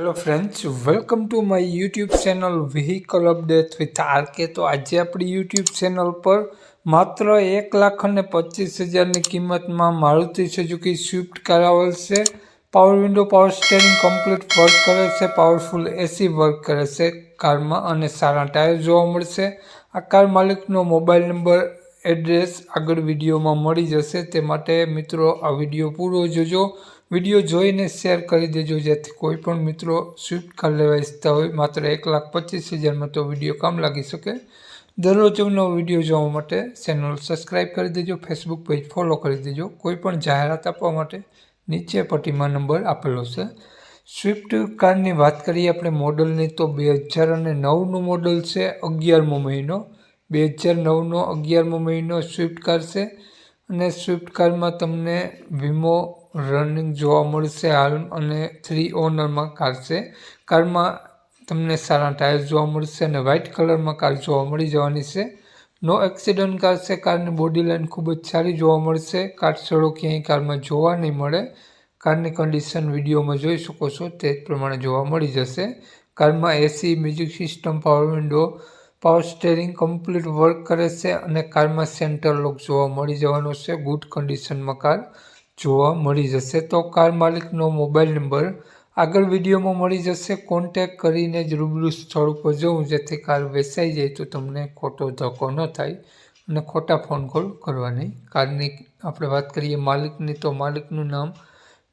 Hello friends welcome to my YouTube channel vehicle update with RK તો આજે આપણી YouTube channel પર માત્ર એક લાખ અને પચીસ હજારની કિંમતમાં મારુતિ સુઝુકી સ્વિફ્ટ કરાવેલ છે power window power steering complete work કરે છે પાવરફુલ એસી વર્ક કરે છે કારમાં અને સારા ટાયર જોવા મળશે. આ કાર માલિકનો મોબાઈલ નંબર એડ્રેસ આગળ વિડીયોમાં મળી જશે. તે માટે મિત્રો, આ વીડિયો પૂરો જોજો. વીડિયો જોઈને શેર કરી દેજો, જેથી કોઈ પણ મિત્રો સ્વિફ્ટ કાર લેવા ઈચ્છતા હોય, માત્ર એક લાખ પચીસ હજારમાં તો વીડિયો કામ લાગી શકે. દરરોજ નવો વીડિયો જોવા માટે ચેનલ સબસ્ક્રાઈબ કરી દેજો, ફેસબુક પેજ ફોલો કરી દેજો. કોઈ પણ જાહેરાત આપવા માટે નીચે પટ્ટીમાં નંબર આપેલો છે. સ્વિફ્ટ કારની વાત કરીએ આપણે, મોડલની તો બે હજાર અને નવનું મોડલ છે અગિયારમો મહિનો. બે હજાર નવનો અગિયારમો મહિનો સ્વિફ્ટ કાર છે. અને સ્વિફ્ટ કારમાં તમને વીમો, રનિંગ જોવા મળશે, હાલ અને થ્રી ઓનરમાં કાર છે. કારમાં તમને સારા ટાયર જોવા મળશે અને વ્હાઇટ કલરમાં કાર જોવા મળી જવાની છે. નો એક્સિડન્ટ કાર છે. કારની બોડી લાઇન ખૂબ જ સારી જોવા મળશે. કાટછડો ક્યાંય કારમાં જોવા નહીં મળે. કારની કન્ડિશન વિડીયોમાં જોઈ શકો છો. તે પ્રમાણે જોવા મળી જશે. કારમાં AC, music system, power window power steering complete work કરે છે અને કારમાં સેન્ટર લોક જોવા મળી જવાનો છે. ગુડ કન્ડિશનમાં કાર જોવા મળી જશે. તો કાર માલિકનો મોબાઈલ નંબર આગળ વિડીયોમાં મળી જશે. કોન્ટેક કરીને જ રૂબરૂ સ્થળ ઉપર જવું. જેથી કાર વેચાઈ જાય તો તમને ખોટો ધક્કો ન થાય અને ખોટા ફોન કોલ કરવા નહીં કારની આપણે વાત કરીએ માલિકની, તો માલિકનું નામ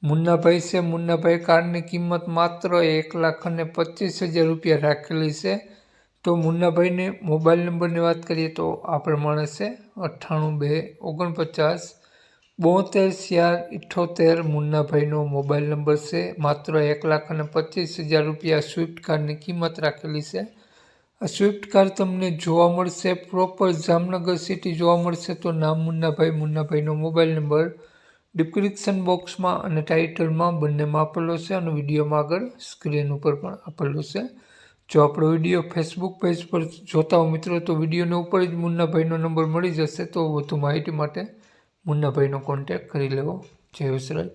મુન્નાભાઈ છે. મુન્નાભાઈ કારની કિંમત માત્ર એક લાખ અને પચીસ હજાર રૂપિયા રાખેલી છે. તો મુન્નાભાઈને મોબાઈલ નંબરની વાત કરીએ તો આ પ્રમાણે છે, અઠ્ઠાણું બે ઓગણપચાસ બોતેર ચાર ઇઠ્ઠોતેર મુન્નાભાઈનો મોબાઈલ નંબર છે, માત્ર એક લાખ અને પચીસ હજાર રૂપિયા સ્વિફ્ટ કારની કિંમત રાખેલી છે. આ સ્વિફ્ટ કાર તમને જોવા મળશે, પ્રોપર જામનગર સિટી જોવા મળશે તો નામ મુન્નાભાઈ, મુન્નાભાઈનો મોબાઈલ નંબર ડિસ્ક્રિપ્શન બોક્સમાં અને ટાઇટલમાં બંનેમાં આપેલો છે અને વિડીયોમાં આગળ સ્ક્રીન ઉપર પણ આપેલો છે. જો આપણો વીડિયો ફેસબુક પેજ પર જોતા હો મિત્રો, તો વિડીયોના ઉપર જ મુન્નાભાઈનો નંબર મળી જશે. તો વધુ માહિતી માટે મુન્નાભાઈનો કોન્ટેક કરી લેવો. જય વિસરાજ